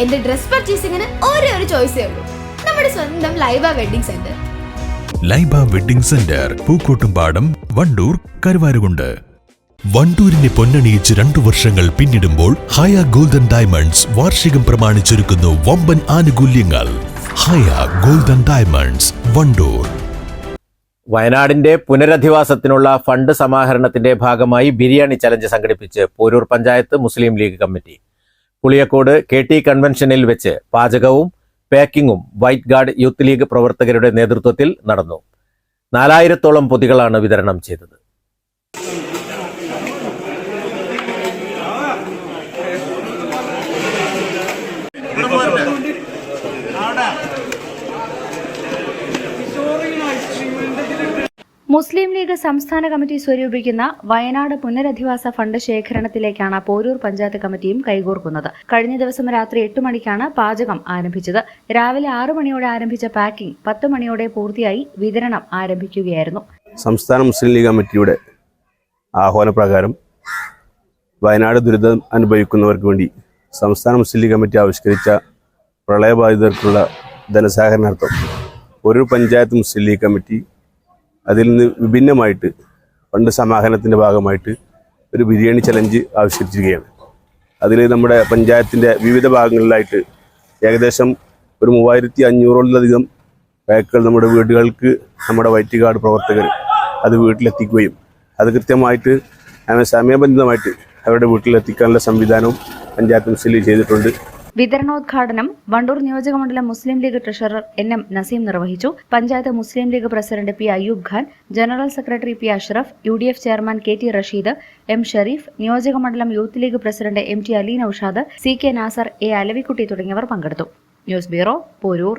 എന്റെ ഡ്രസ് പർച്ചേസിംഗിന് ഒരേ ഒരു ചോയ്സേ ഉള്ളൂ. നമ്മുടെ സ്വന്തം Laiba wedding centre. Laiba wedding centre Pookkottumpadam Wandoor Karuvarakundu. വണ്ടൂരിനെ പൊന്നണിയിച്ച് രണ്ടു വർഷങ്ങൾ പിന്നിടുമ്പോൾ ഹയ ഗോൾഡൻ ഡയമണ്ട്സ് വാർഷികം പ്രമാണിച്ചൊരുക്കുന്നു വമ്പൻ ആനുകൂല്യങ്ങൾ. Haya golden diamonds Vandoor. വയനാടിന്റെ പുനരധിവാസത്തിനുള്ള ഫണ്ട് സമാഹരണത്തിന്റെ ഭാഗമായി ബിരിയാണി ചലഞ്ച് സംഘടിപ്പിച്ച് Poroor panchayat Muslim League committee. Puliyakode K T കൺവെൻഷനിൽ വെച്ച് പാചകവും പാക്കിങ്ങും വൈറ്റ് ഗാർഡ് യൂത്ത് ലീഗ് പ്രവർത്തകരുടെ നേതൃത്വത്തിൽ നടന്നു. നാലായിരത്തോളം പൊതികളാണ് വിതരണം ചെയ്തത്. മുസ്ലിം ലീഗ് സംസ്ഥാന കമ്മിറ്റി സ്വരൂപിക്കുന്ന വയനാട് പുനരധിവാസ ഫണ്ട് ശേഖരണത്തിലേക്കാണ് പോരൂർ പഞ്ചായത്ത് കമ്മിറ്റിയും കൈകോർക്കുന്നത്. കഴിഞ്ഞ ദിവസം രാത്രി എട്ട് മണിക്കാണ് പാചകം ആരംഭിച്ചത്. രാവിലെ ആറു മണിയോടെ ആരംഭിച്ച പാക്കിംഗ് പത്ത് മണിയോടെ പൂർത്തിയായി വിതരണം ആരംഭിക്കുകയായിരുന്നു. സംസ്ഥാന മുസ്ലിം ലീഗ് കമ്മിറ്റിയുടെ ആഹ്വാനപ്രകാരം വയനാട് ദുരിതം അനുഭവിക്കുന്നവർക്ക് വേണ്ടി സംസ്ഥാന മുസ്ലിം ലീഗ് കമ്മിറ്റി ആവിഷ്കരിച്ച പ്രളയബാധിതർക്കുള്ള ധനസഹകരണാർത്ഥം ഒരു പഞ്ചായത്ത് മുസ്ലിം ലീഗ് കമ്മിറ്റി അതിൽ നിന്ന് വിഭിന്നമായിട്ട് പണ്ട് സമാഹരണത്തിന്റെ ഭാഗമായിട്ട് ഒരു ബിരിയാണി ചലഞ്ച് ആവിഷ്കരിച്ചിരിക്കുകയാണ്. അതിൽ നമ്മുടെ പഞ്ചായത്തിന്റെ വിവിധ ഭാഗങ്ങളിലായിട്ട് ഏകദേശം ഒരു മൂവായിരത്തി അഞ്ഞൂറോളധികം പാക്കുകൾ നമ്മുടെ വീടുകൾക്ക് നമ്മുടെ വൈറ്റ് കാർഡ് പ്രവർത്തകർ അത് വീട്ടിലെത്തിക്കുകയും അത് കൃത്യമായിട്ട് സമയബന്ധിതമായിട്ട് അവരുടെ വീട്ടിലെത്തിക്കാനുള്ള സംവിധാനവും പഞ്ചായത്ത് മുസ്ലിം ചെയ്തിട്ടുണ്ട്. വിതരണോദ്ഘാടനം വണ്ടൂർ നിയോജകമണ്ഡലം Muslim League treasurer N M Naseem നിർവഹിച്ചു. Panchayat Muslim League president P Ayyub Khan general secretary P Ashraf U D F chairman K T Rasheed M Shareef നിയോജകമണ്ഡലം youth League president M T Ali Naushad C K Nasar A Alavikutty തുടങ്ങിയവർ പങ്കെടുത്തു. News bureau Poroor.